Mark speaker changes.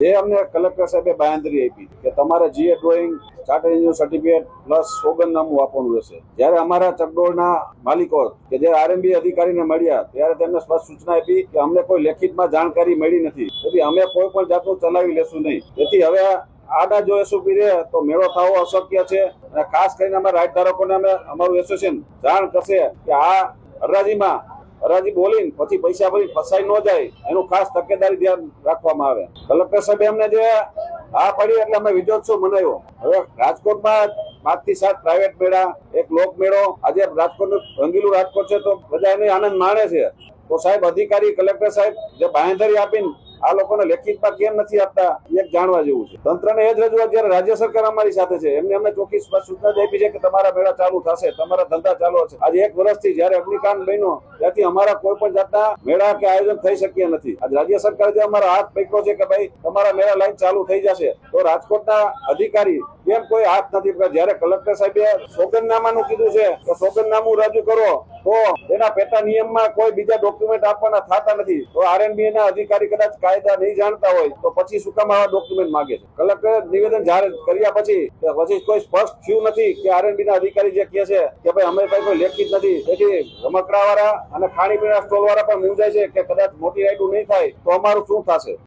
Speaker 1: જે અમને કલેક્ટર સાહેબે બાંયધરી આપી કે તમારે G A drawing charter engineer certificate plus સોગંદનામું આપવાનું રહેશે. જ્યારે અમારા ચકડોળના માલિકો કે જે આરએમબી અધિકારીને મળ્યા, ત્યારે તેમને સ્પષ્ટ સૂચના આપી કે અમને કોઈ લેખિતમાં જાણકારી મળી નથી. તેથી અમે કોઈ પણ જાતનું ચલાવી લેશું નહીં. તેથી હવે આડા જો એસઓપી રહે, તો મેળો થવો અશક્ય છે. અને ખાસ કરીને અમે રાઈટ ધારકોને અમે, અમારું એસોસિએશન જાણ કરશે કે આ હરાજીમાં હરાજી બોલીને પછી પૈસા ભરી ફસાઈ ન જાય, એનું ખાસ તકેદારી ધ્યાન રાખવામાં આવે. કલેક્ટર સાહેબ એમને જે આ પડી એટલે અમે વિજયોત્સવ મનાવ્યો. હવે રાજકોટમાં પાંચથી સાત પ્રાઇવેટ મેળા, એક લોક મેળો, આજે રાજકોટનું રંગીલું રાજકોટ છે તો બધા એને આનંદ માણે છે. તો સાહેબ અધિકારી, કલેક્ટર સાહેબ, જે બાંહેધરી આપીને આ લોકોને લેખિતમાં કેમ નથી આપતા એક જાણવા જેવું છે. તંત્રને એ જ રજૂઆત જયારે રાજ્ય સરકાર અમારી સાથે છે, એમને અમે ચોખ્ખી સૂચના જ આપી છે કે તમારા મેળા ચાલુ થશે, તમારા ધંધા ચાલુ છે આજે એક વર્ષથી જ્યારે અગ્નિકાંડ બન્યો, ત્યાંથી અમારા કોઈ પણ જાતના મેળા કે આયોજન થઈ શક્યા નથી. આજે રાજ્ય સરકારે જે અમારા હાથ પકડ્યો છે કે ભાઈ, તમારા મેળા લાઈન ચાલુ થઈ જશે, તો રાજકોટના અધિકારી કેમ કોઈ હાથ નથી જયારે કલેક્ટર સાહેબે સોગંદનામાનું કીધું છે તો સોગંદનામું રજૂ કરો, તો એના પેટા નિયમમાં કોઈ બીજા ડોક્યુમેન્ટ આપવાના થતા નથી. તો આરએનબી ના અધિકારી કદાચ કાયદા નહીં જાણતા હોય, તો પછી શું કામ આવા ડોક્યુમેન્ટ માંગે છે? કલેક્ટર નિવેદન જાહેર કર્યા પછી પછી કોઈ સ્પષ્ટ થયું નથી કે આરએનબી ના અધિકારી જે કહે છે કે ભાઈ અમે કઈ કોઈ લેખિત નથી. તેથી રમકડા વાળા અને ખાણીપીણા સ્ટોલ વાળા પણ મૂંઝાય છે કે કદાચ મોટી રાઈડું નહીં થાય, તો અમારું શું થશે?